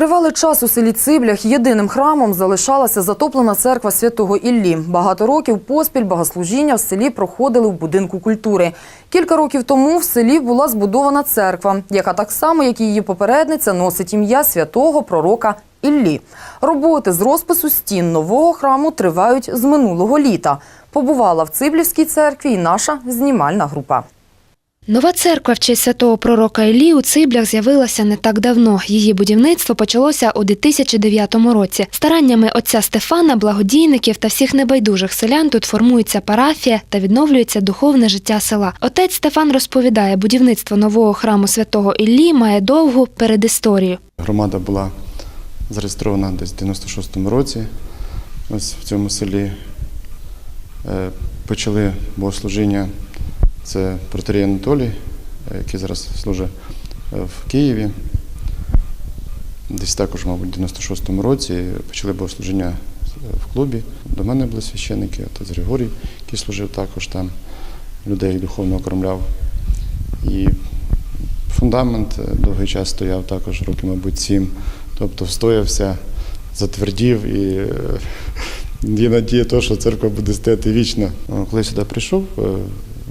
Тривалий час у селі Циблях єдиним храмом залишалася затоплена церква святого Іллі. Багато років поспіль богослужіння в селі проходили в будинку культури. Кілька років тому в селі була збудована церква, яка так само, як і її попередниця, носить ім'я святого пророка Іллі. Роботи з розпису стін нового храму тривають з минулого літа. Побувала в Циблівській церкві і наша знімальна група. Нова церква в честь святого пророка Іллі у Циблях з'явилася не так давно. Її будівництво почалося у 2009 році. Стараннями отця Стефана, благодійників та всіх небайдужих селян тут формується парафія та відновлюється духовне життя села. Отець Стефан розповідає, будівництво нового храму святого Іллі має довгу передісторію. Громада була зареєстрована десь в 96-му році. Ось в цьому селі Е, почали богослужіння. Це протерій Анатолій, е, який зараз служить е, в Києві. Десь також, мабуть, в 96-му році почали богослужіння е, в клубі. До мене були священники, отець Григорій, який служив також там, людей духовно окормляв. І фундамент довгий час стояв також, роки, мабуть, сім. Тобто встоявся, затвердів і є надія, що церква буде стояти вічно. Коли сюди прийшов,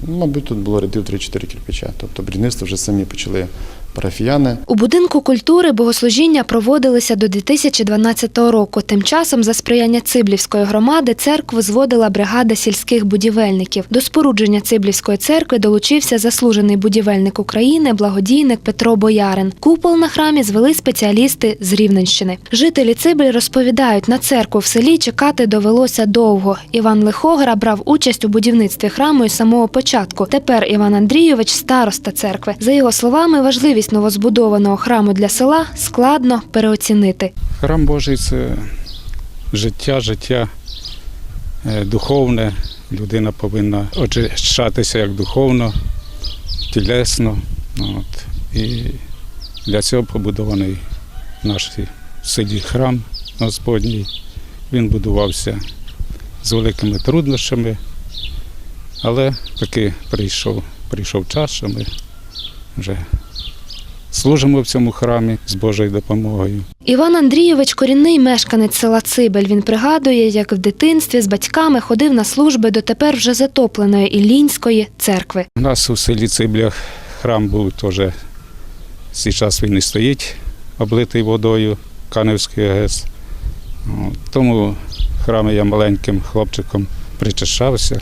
мабуть, тут було рядів 3-4 кирпича. Тобто будівництво вже самі почали парафіяни. У будинку культури богослужіння проводилися до 2012 року. Тим часом, за сприяння Циблівської громади, церкву зводила бригада сільських будівельників. До спорудження Циблівської церкви долучився заслужений будівельник України, благодійник Петро Боярин. Купол на храмі звели спеціалісти з Рівненщини. Жителі Циблі розповідають, на церкву в селі чекати довелося довго. Іван Лихогра брав участь у будівництві храму із самого початку. Тепер Іван Андрійович староста церкви. За його словами, важливість новозбудованого храму для села складно переоцінити. Храм Божий це життя, життя е, духовне. Людина повинна очищатися як духовно, тілесно. От. І для цього побудований наш в селі храм Господній. Він будувався з великими труднощами, але таки прийшов, прийшов час, що ми вже служимо в цьому храмі з Божою допомогою. Іван Андрійович корінний мешканець села Цибель. Він пригадує, як в дитинстві з батьками ходив на служби до тепер вже затопленої Іллінської церкви. У нас у селі Циблях храм був теж зараз він і стоїть, облитий водою Каневської ГЕС. Тому храм я маленьким хлопчиком причащався,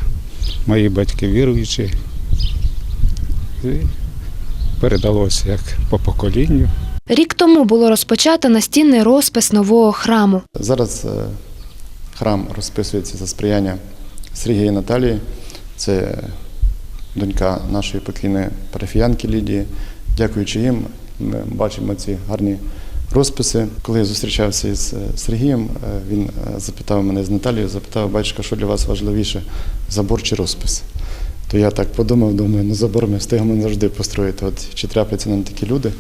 мої батьки віруючі. І передалося як по поколінню. Рік тому було розпочато настінний розпис нового храму. Зараз е, храм розписується за сприяння Сергія Наталії. Це донька нашої покійної парафіянки Лідії. Дякуючи їм, ми бачимо ці гарні розписи. Коли я зустрічався із е, Сергієм, е, він запитав мене з Наталією, запитав, батько, що для вас важливіше, забор чи розпис? То я так подумав, думаю, ну забор ми встигнемо завжди построїти. От чи трапляться нам такі люди,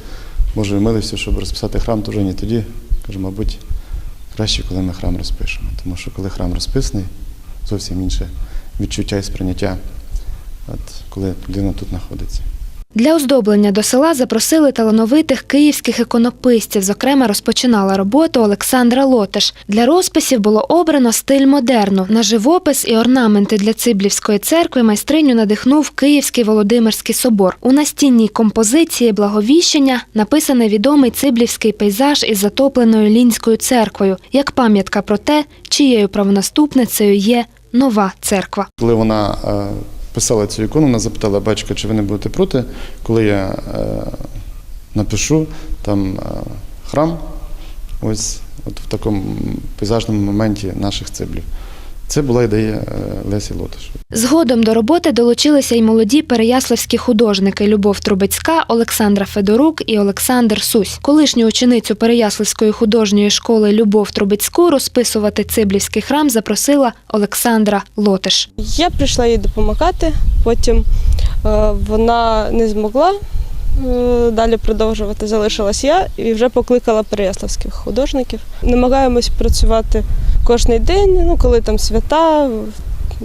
може, милися, щоб розписати храм, то вже ні. тоді. Кажу, мабуть, краще, коли ми храм розпишемо. Тому що коли храм розписаний, зовсім інше відчуття і сприйняття, от, коли людина тут знаходиться. Для оздоблення до села запросили талановитих київських іконописців. Зокрема, розпочинала роботу Олександра Лотеш. Для розписів було обрано стиль модерну. На живопис і орнаменти для Циблівської церкви майстриню надихнув Київський Володимирський собор. У настінній композиції благовіщення написаний відомий циблівський пейзаж із затопленою лінською церквою, як пам'ятка про те, чиєю правонаступницею є нова церква. Коли вона е, писала цю ікону, вона запитала батька, чи ви не будете проти, коли я е, напишу там е, храм, ось от в такому пейзажному моменті наших циблів. Це була ідея е, Лесі Лотиш. Згодом до роботи долучилися й молоді переяславські художники Любов Трубецька, Олександра Федорук і Олександр Сусь. Колишню ученицю Переяславської художньої школи Любов Трубецьку розписувати Циблівський храм запросила Олександра Лотиш. Я прийшла їй допомагати, потім е, вона не змогла далі продовжувати, залишилась я і вже покликала переяславських художників. Намагаємось працювати кожен день, ну, коли там свята,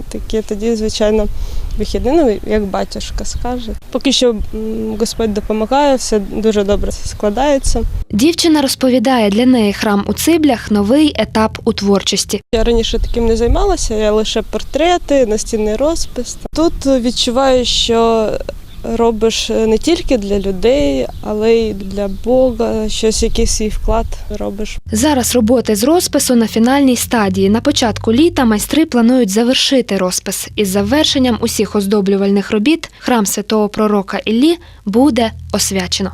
Такі тоді, звичайно, вихідні, ну, як батюшка скаже. Поки що Господь допомагає, все дуже добре складається. Дівчина розповідає, для неї храм у Циблях новий етап у творчості. Я раніше таким не займалася, я лише портрети, настінний розпис. Тут відчуваю, що робиш не тільки для людей, але й для Бога, щось якийсь свій вклад робиш. Зараз роботи з розпису на фінальній стадії. На початку літа майстри планують завершити розпис. Із завершенням усіх оздоблювальних робіт храм святого пророка Іллі буде освячено.